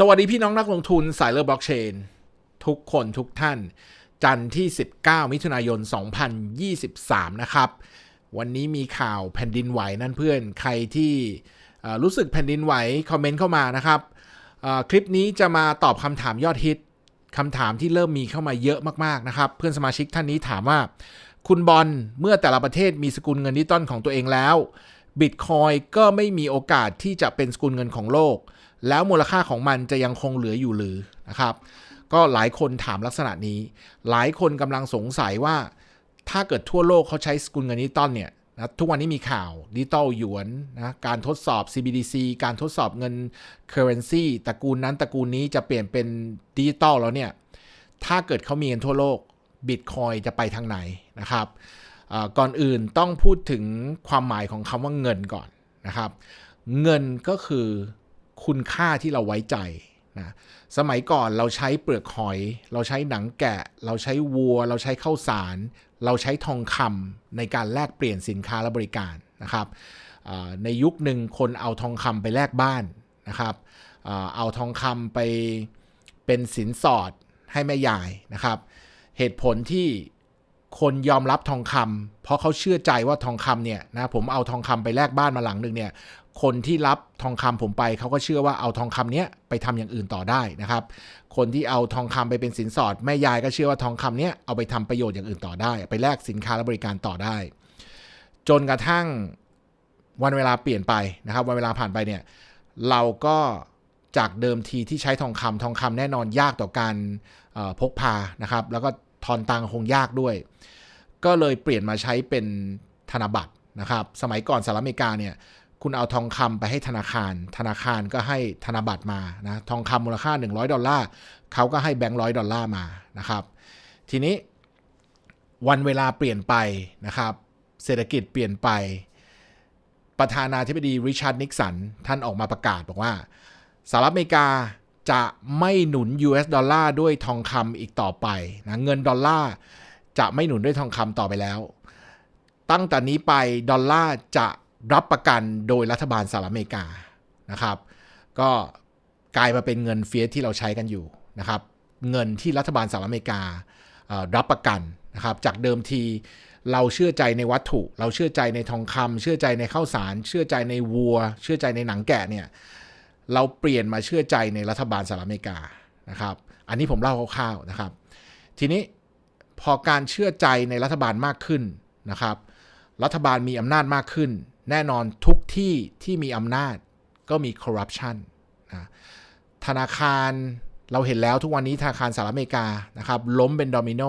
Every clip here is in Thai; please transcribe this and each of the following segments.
สวัสดีพี่น้องนักลงทุนสายเลือบล็อกเชน ทุกคนทุกท่าน จันทร์ที่ 19 มิถุนายน 2023 นะครับ วันนี้มีข่าวแผ่นดินไหวนั่นเพื่อนใครที่รู้สึกแผ่นดินไหว คอมเมนต์เข้ามานะครับ คลิปนี้จะมาตอบคำถามยอดฮิตคำถามที่เริ่มมีเข้ามาเยอะมากๆนะครับ เพื่อนสมาชิกท่านนี้ถามว่า คุณบอลเมื่อแต่ละประเทศมีสกุลเงินดิจิตอลของตัวเองแล้วบิตคอยก็ไม่มีโอกาสที่จะเป็นสกุลเงินของโลก แล้วมูลค่าของมันจะยังคงเหลืออยู่หรือนะครับ ก็หลายคนถามลักษณะนี้ หลายคนกำลังสงสัยว่า ถ้าเกิดทั่วโลกเขาใช้สกุลเงินดิจิตอลเนี่ยนะทุกวันนี้มีข่าวดิจิตอลหยวนนะการทดสอบ CBDC การทดสอบเงิน Currency ตระกูลนั้นตระกูลนี้จะเปลี่ยนเป็นดิจิตอลแล้วเนี่ย ถ้าเกิดเขามีกันทั่วโลกบิตคอยจะไปทางไหนนะครับก่อนอื่นต้องพูดถึงความหมายของคำว่าเงินก่อนนะครับ เงินก็คือ คุณค่าที่เราไว้ใจนะสมัยก่อนเราใช้เปลือกหอย เราใช้หนังแกะ เราใช้วัว เราใช้ข้าวสาร เราใช้ทองคำในการแลกเปลี่ยนสินค้าและบริการนะครับในยุคหนึ่งคนเอาทองคำไปแลกบ้านนะครับเอาทองคำไปเป็นสินสอดให้แม่ยายนะครับ เหตุผลที่คนยอมรับทองคำเพราะเขาเชื่อใจว่าทองคำเนี่ยนะผมเอาทองคำไปแลกบ้านมาหลังหนึ่งเนี่ย คนที่รับทองคำผมไปเขาก็เชื่อว่าเอาทองคำเนี้ยไปทำอย่างอื่นต่อได้นะครับ คนที่เอาทองคำไปเป็นสินสอด แม่ยายก็เชื่อว่าทองคำเนี้ยเอาไปทำประโยชน์อย่างอื่นต่อได้ ไปแลกสินค้าและบริการต่อได้ จนกระทั่งวันเวลาเปลี่ยนไปนะครับ วันเวลาผ่านไปเนี่ยเราก็จากเดิมทีที่ใช้ทองคำทองคำแน่นอนยากต่อการพกพานะครับ แล้วก็ทอนตังคงยากด้วย ก็เลยเปลี่ยนมาใช้เป็นธนบัตรนะครับ สมัยก่อนสหรัฐอเมริกาเนี่ย คุณเอาทองคำไปให้ธนาคาร ธนาคารก็ให้ธนบัตรมานะทองคำมูลค่า 100 ดอลลาร์เขาก็ให้แบงค์ร้อยดอลลาร์มานะครับ ทีนี้วันเวลาเปลี่ยนไปนะครับ เศรษฐกิจเปลี่ยนไป ประธานาธิบดีริชาร์ดนิกสันท่านออกมาประกาศบอกว่าสหรัฐอเมริกาจะไม่หนุน US ดอลลาร์ด้วยทองคำอีกต่อไปนะเงินดอลลาร์จะไม่หนุนด้วยทองคำต่อไปแล้ว ตั้งแต่นี้ไปดอลลาร์จะ รับประกันโดยรัฐบาลสหรัฐอเมริกานะครับ ก็กลายมาเป็นเงินเฟียสที่เราใช้กันอยู่นะครับ เงินที่รัฐบาลสหรัฐอเมริการับประกันนะครับ จากเดิมทีเราเชื่อใจในวัตถุ เราเชื่อใจในทองคำเชื่อใจในข้าวสาร เชื่อใจในวัว เชื่อใจในหนังแกะเนี่ยเราเปลี่ยนมาเชื่อใจในรัฐบาลสหรัฐอเมริกานะครับ อันนี้ผมเล่าคร่าวๆนะครับ ทีนี้พอการเชื่อใจในรัฐบาลมากขึ้นนะครับ รัฐบาลมีอำนาจมากขึ้น แน่นอนทุกที่ที่มีอำนาจก็มีคอร์รัปชันนะธนาคารเราเห็นแล้วทุกวันนี้ธนาคารสหรัฐอเมริกานะครับล้มเป็นโดมิโน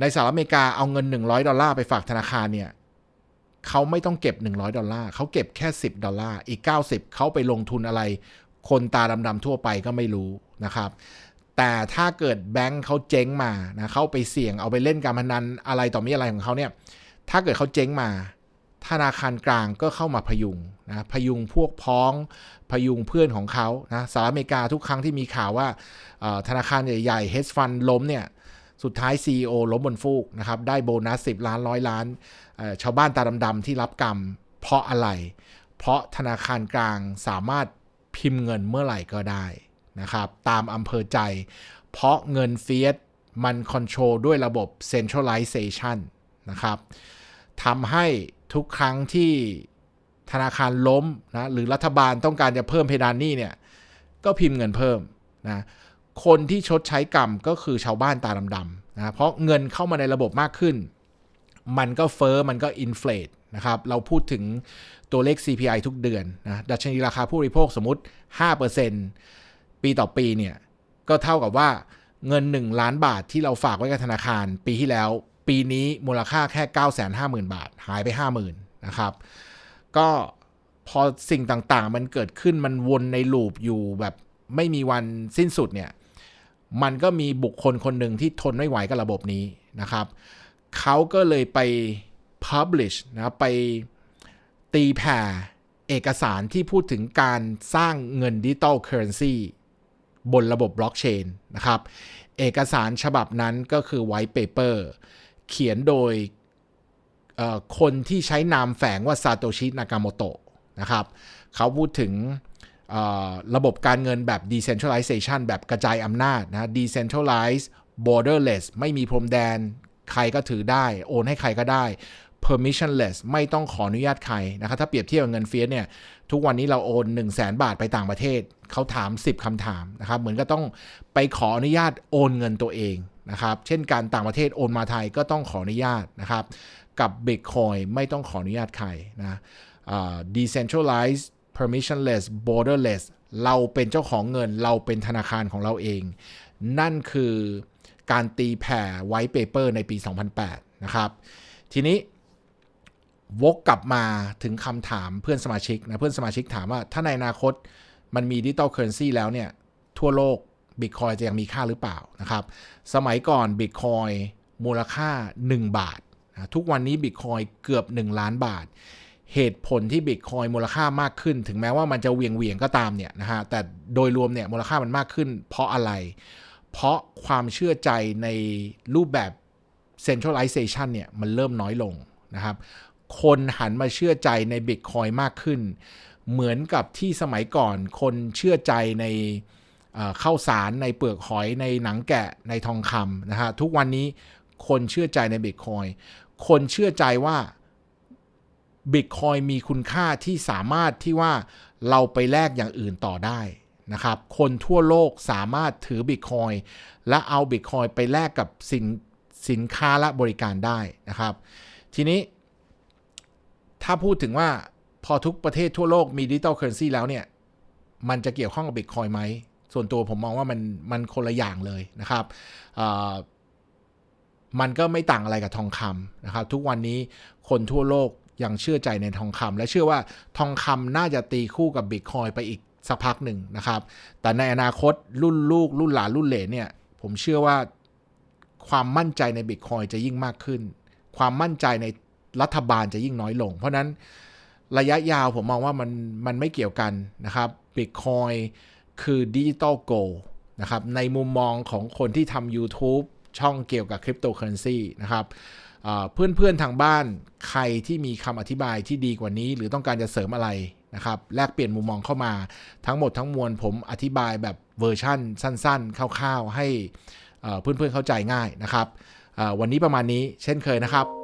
ในสหรัฐอเมริกาเอาเงิน 100 ดอลลาร์ไปฝากธนาคารเนี่ยเขาไม่ต้องเก็บ 100 ดอลลาร์เขาเก็บแค่ 10 ดอลลาร์อีก 90 เขาไปลงทุนอะไร คนตาดำๆทั่วไปก็ไม่รู้นะครับ แต่ถ้าเกิดแบงค์เขาเจ๊งมานะเขาไปเสี่ยงเอาไปเล่นการพนันอะไรต่อมีอะไรของเขาเนี่ยถ้าเกิดเขาเจ๊งมา ธนาคารกลางก็เข้ามาพยุงนะพยุงพวกพ้องพยุงเพื่อนของเขานะสหรัฐอเมริกาทุกครั้งที่มีข่าวว่าธนาคารใหญ่ๆ hedge fund ล้มเนี่ยสุดท้าย CEO ล้มบนฟูกนะครับได้โบนัส 10 ล้านร้อยล้าน ชาวบ้านตาดำๆที่รับกรรม เพราะอะไร เพราะธนาคารกลางสามารถพิมพ์เงินเมื่อไหร่ก็ได้นะครับตามอำเภอใจ เพราะเงินเฟียสมันคอนโทรลด้วยระบบ centralization นะครับทำให้ ทุกครั้งที่ธนาคารล้มนะหรือรัฐบาลต้องการจะเพิ่มเพดานหนี้เนี่ยก็พิมพ์เงินเพิ่มนะคนที่ชดใช้กรรมก็คือชาวบ้านตาดำๆนะเพราะเงินเข้ามาในระบบมากขึ้น มันก็เฟอ้อมันก็อินฟลตนะครับเราพูดถึงตัวเลข CPI ทุกเดือนนะดัชนีราคาผู้บริโภคสมมติ 5%ปีต่อปีเนี่ยก็เท่ากับว่าเงิน 1 ล้านบาทที่เราฝากไว้กับธนาคารปีที่แล้ว ปีนี้มูลค่าแค่ 950,000 บาท หายไป 50,000 นะครับ ก็พอสิ่งต่างๆ มันเกิดขึ้นมันวนในลูปอยู่แบบไม่มีวันสิ้นสุดเนี่ย มันก็มีบุคคลคนหนึ่งที่ทนไม่ไหวกับระบบนี้นะครับ เขาก็เลยไป publish นะไปตีแผ่เอกสารที่พูดถึงการสร้างเงินดิจิตอลเคอร์เรนซีบนระบบบล็อกเชนนะครับ เอกสารฉบับนั้นก็คือ White Paper ขียนโดยคนที่ใช้นามแฝงว่าซาโตชินากาโมโตะนะครับเขาพูดถึงระบบการเงินแบบ decentralization แบบกระจายอำนาจนะ decentralized borderless ไม่มีพรมแดน ใครก็ถือได้ โอนให้ใครก็ได้ permissionless ไม่ต้องขออนุญาตใครนะครับถ้าเปรียบเทียบกับเงินเฟียสเนี่ยทุกวันนี้เราโอน 1 0 0 0 0แบาทไปต่างประเทศ เขาถาม 10คำถามนะครับเหมือนก็ต้องไปขออนุญาตโอนเงินตัวเองนะครับเช่นการต่างประเทศโอนมาไทยก็ต้องขออนุญาตนะครับกับ Bitcoin ไม่ต้องขออนุญาตใครนะอ่า decentralized permissionless borderless เราเป็นเจ้าของเงินเราเป็นธนาคารของเราเอง นั่นคือการตีแผ่ไว้เปเปอร์ในปี 2008 นะครับ ทีนี้ วกกลับมาถึงคำถามเพื่อนสมาชิกนะเพื่อนสมาชิกถามว่าถ้าในอนาคตมันมีดิจิตอลเคอร์เรนซีแล้วเนี่ย ทั่วโลกบิตคอยจะยังมีค่าหรือเปล่านะครับ สมัยก่อนบิตคอยมูลค่า 1 บาทนะทุกวันนี้บิตคอยเกือบ 1 ล้านบาท เหตุผลที่บิตคอยมูลค่ามากขึ้น ถึงแม้ว่ามันจะเวียงเวียงก็ตามเนี่ยนะฮะแต่โดยรวมเนี่ยมูลค่ามันมากขึ้น เพราะอะไร เพราะความเชื่อใจในรูปแบบ centralization เนี่ยมันเริ่มน้อยลงนะครับ คนหันมาเชื่อใจในบิตคอยมากขึ้น เหมือนกับที่สมัยก่อนคนเชื่อใจในเข้าวสารในเปลือกหอยในหนังแกะในทองคำนะฮะทุกวันนี้คนเชื่อใจในบิตคอยคนเชื่อใจว่าบิตคอยมีคุณค่าที่สามารถที่ว่าเราไปแลกอย่างอื่นต่อได้นะครับ คนทั่วโลกสามารถถือบิตคอยและเอาบิตคอยไปแลกกับสินสินค้าและบริการได้นะครับ ทีนี้ ถ้าพูดถึงว่าพอทุกประเทศทั่วโลกมีดิจิตอลเคอร์เรนซีแล้วเนี่ย มันจะเกี่ยวข้องกับบิตคอยไหม ส่วนตัวผมมองว่ามันมันคนละอย่างเลยนะครับอ่ามันก็ไม่ต่างอะไรกับทองคำนะครับ ทุกวันนี้คนทั่วโลกยังเชื่อใจในทองคำและเชื่อว่าทองคำน่าจะตีคู่กับบิตคอยไปอีกสักพักหนึ่งนะครับ แต่ในอนาคตรุ่นลูก รุ่นหลานรุ่นเหลนเนี่ย ผมเชื่อว่าความมั่นใจในบิตคอยจะยิ่งมากขึ้น ความมั่นใจใน รัฐบาลจะยิ่งน้อยลง เพราะนั้นระยะยาวผมมองว่ามันมันไม่เกี่ยวกันนะครับ Bitcoin คือดิจิตอลโกลนะครับในมุมมองของคนที่ทำ YouTube ช่องเกี่ยวกับคริปโตเคอเรนซีนะครับเพื่อนเพื่อนๆทางบ้านใครที่มีคำอธิบายที่ดีกว่านี้ หรือต้องการจะเสริมอะไรนะครับแลกเปลี่ยนมุมมองเข้ามา ทั้งหมดทั้งมวลผมอธิบายแบบเวอร์ชั่นสั้นๆคร่าวๆให้เพื่อนๆเข้าใจง่ายนะครับวันนี้ประมาณนี้เช่นเคยนะครับ